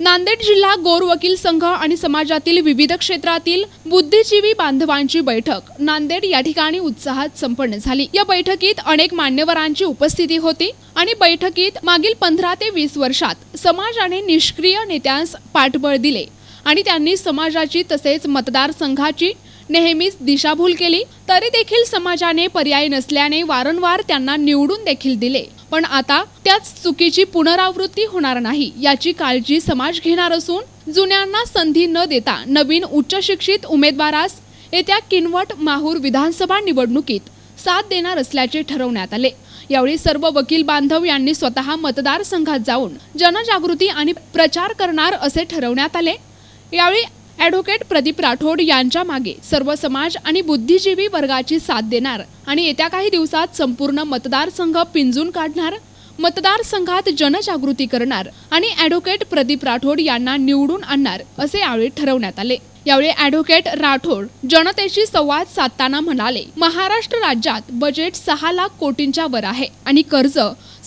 नांदेड जिल्हा गोर वकील संघ आणि समाजातील विविध क्षेत्रातील बुद्धिजीवी बांधवांची बैठक. नांदेड या ठिकाणी उत्साहात संपन्न झाली. या बैठकीत अनेक मान्यवरांची उपस्थिती होती आणि बैठकीत मागील पंधरा ते वीस वर्षात समाजाने निष्क्रिय नेत्यांस पाठबळ दिले आणि त्यांनी समाजाची तसेच मतदारसंघाची नेहमीच दिशाभूल केली. तरी देखील समाजाने पर्याय नसल्याने वारंवार त्यांना निवडून देखील दिले. पण आता त्याच चुकीची पुनरावृत्ती होणार नाही याची काळजी समाज घेणार असून जुन्यांना संधी न देता नवीन उच्च शिक्षित उमेदवारास येत्या किनवट माहूर विधानसभा निवडणुकीत साथ देणार असल्याचे ठरवण्यात आले. यावेळी सर्व वकील बांधव यांनी स्वतः मतदारसंघात जाऊन जनजागृती आणि प्रचार करणार असे ठरवण्यात आले. यावेळी ॲडव्होकेट प्रदीप राठोड यांच्या मागे सर्व समाज आणि बुद्धिजीवी वर्गाची साथ देणार आणि येत्या काही दिवसात संपूर्ण मतदारसंघ पिंजून काढणार मतदारसंघात जनजागृती करणार आणि ॲडव्होकेट प्रदीप राठोड यांना निवडून आणणार असे यावेळी ठरवण्यात आले. यावेळी ॲडव्होकेट राठोड जनतेशी संवाद साधताना म्हणाले महाराष्ट्र राज्यात बजेट सहा लाख कोटींच्या वर आहे आणि कर्ज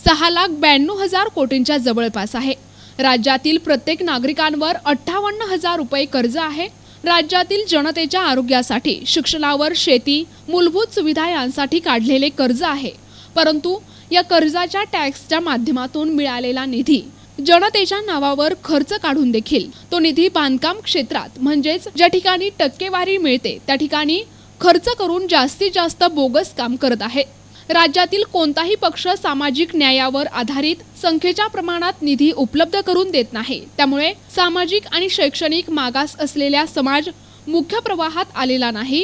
सहा लाख ब्याण्णव हजार कोटींच्या जवळपास आहे. राज्यातील प्रत्येक नागरिकांवर अठ्ठावन्न हजार रुपये कर्ज आहे. राज्यातील जनतेच्या आरोग्यासाठी शिक्षणावर शेती मूलभूत सुविधा यांसाठी काढलेले कर्ज आहे. परंतु या कर्जाच्या टॅक्सच्या माध्यमातून मिळालेला निधी जनतेच्या नावावर खर्च काढून देखील. तो निधी बांधकाम क्षेत्रात म्हणजेच ज्या ठिकाणी टक्केवारी मिळते त्या ठिकाणी खर्च करून जास्तीत जास्त बोगस काम करत आहे. राज्यातील कोणताही पक्ष सामाजिक न्यायावर आधारित संख्येच्या प्रमाणात निधी उपलब्ध करून देत नाही. त्यामुळे सामाजिक आणि शैक्षणिक मागास असलेल्या समाज मुख्य प्रवाहात आलेला नाही.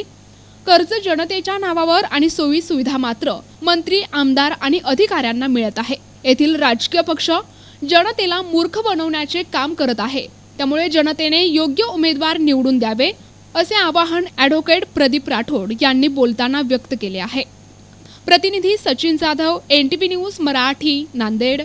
कर्ज जनतेच्या नावावर आणि सोयी सुविधा मात्र मंत्री आमदार आणि अधिकाऱ्यांना मिळत आहे. येथील राजकीय पक्ष जनतेला मूर्ख बनवण्याचे काम करत आहे. त्यामुळे जनतेने योग्य उमेदवार निवडून द्यावे असे आवाहन ॲडव्होकेट प्रदीप राठोड यांनी बोलताना व्यक्त केले आहे. प्रतिनिधी Sachin Jadhav N T news Marathi Nanded.